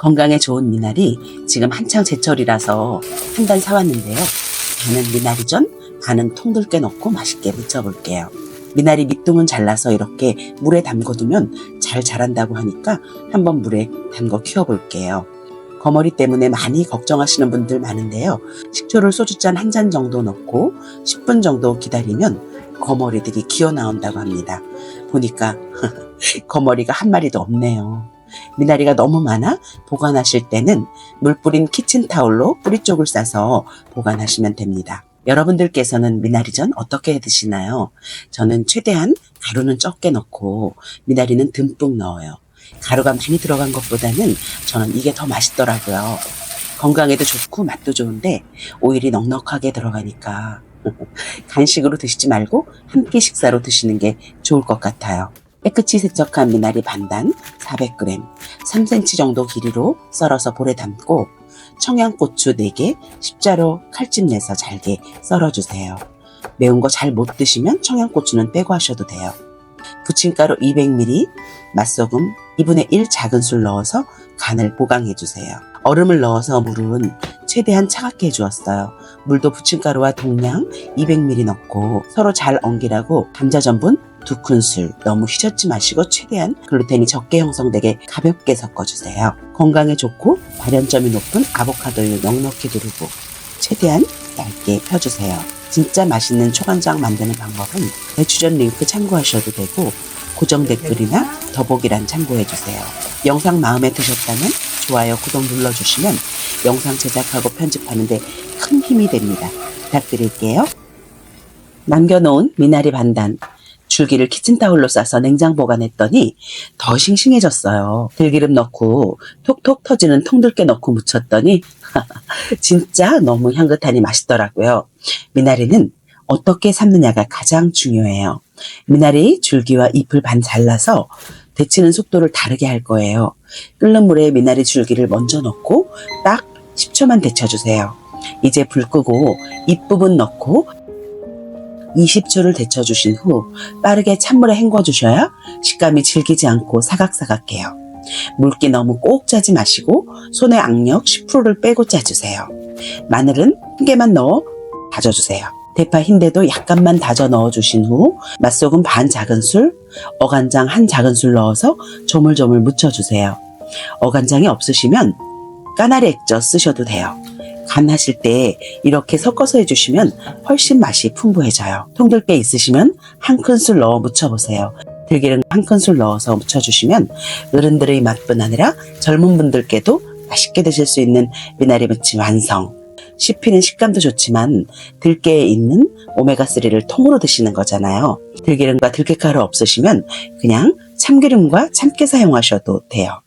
건강에 좋은 미나리 지금 한창 제철이라서 한 단 사왔는데요. 반은 미나리전, 반은 통들깨 넣고 맛있게 무쳐볼게요. 미나리 밑둥은 잘라서 이렇게 물에 담궈두면 잘 자란다고 하니까 한번 물에 담궈 키워볼게요. 거머리 때문에 많이 걱정하시는 분들 많은데요. 식초를 소주잔 한 잔 정도 넣고 10분 정도 기다리면 거머리들이 기어 나온다고 합니다. 보니까 거머리가 한 마리도 없네요. 미나리가 너무 많아 보관하실 때는 물 뿌린 키친타올로 뿌리 쪽을 싸서 보관하시면 됩니다. 여러분들께서는 미나리전 어떻게 해 드시나요? 저는 최대한 가루는 적게 넣고 미나리는 듬뿍 넣어요. 가루가 많이 들어간 것보다는 저는 이게 더 맛있더라고요. 건강에도 좋고 맛도 좋은데 오일이 넉넉하게 들어가니까 간식으로 드시지 말고 한끼 식사로 드시는 게 좋을 것 같아요. 깨끗이 세척한 미나리 반단 400g, 3cm 정도 길이로 썰어서 볼에 담고 청양고추 4개 십자로 칼집 내서 잘게 썰어주세요. 매운 거 잘 못 드시면 청양고추는 빼고 하셔도 돼요. 부침가루 200ml, 맛소금 2분의 1 작은 술 넣어서 간을 보강해 주세요. 얼음을 넣어서 물은 최대한 차갑게 해주었어요. 물도 부침가루와 동량 200ml 넣고 서로 잘 엉기라고 감자 전분 2큰술 너무 휘젓지 마시고 최대한 글루텐이 적게 형성되게 가볍게 섞어주세요. 건강에 좋고 발연점이 높은 아보카도를 넉넉히 두르고 최대한 얇게 펴주세요. 진짜 맛있는 초간장 만드는 방법은 배추전 링크 참고하셔도 되고 고정 댓글이나 더보기란 참고해주세요. 영상 마음에 드셨다면 좋아요, 구독 눌러주시면 영상 제작하고 편집하는데 큰 힘이 됩니다. 부탁드릴게요. 남겨놓은 미나리 반단. 줄기를 키친타올로 싸서 냉장 보관했더니 더 싱싱해졌어요. 들기름 넣고 톡톡 터지는 통들깨 넣고 무쳤더니 진짜 너무 향긋하니 맛있더라고요. 미나리는 어떻게 삶느냐가 가장 중요해요. 미나리 줄기와 잎을 반 잘라서 데치는 속도를 다르게 할 거예요. 끓는 물에 미나리 줄기를 먼저 넣고 딱 10초만 데쳐주세요. 이제 불 끄고 잎 부분 넣고 20초를 데쳐주신 후 빠르게 찬물에 헹궈주셔야 식감이 질기지 않고 사각사각 해요. 물기 너무 꼭 짜지 마시고 손의 악력 10%를 빼고 짜주세요. 마늘은 한 개만 넣어 다져주세요. 대파 흰대도 약간만 다져 넣어주신 후 맛소금 반 작은술, 어간장 한 작은술 넣어서 조물조물 묻혀주세요. 어간장이 없으시면 까나리 액젓 쓰셔도 돼요. 간하실 때 이렇게 섞어서 해주시면 훨씬 맛이 풍부해져요. 통들깨 있으시면 한 큰술 넣어 무쳐보세요. 들기름 한 큰술 넣어서 무쳐주시면 어른들의 맛뿐 아니라 젊은 분들께도 맛있게 드실 수 있는 미나리 무침 완성. 씹히는 식감도 좋지만 들깨에 있는 오메가3를 통으로 드시는 거잖아요. 들기름과 들깨가루 없으시면 그냥 참기름과 참깨 사용하셔도 돼요.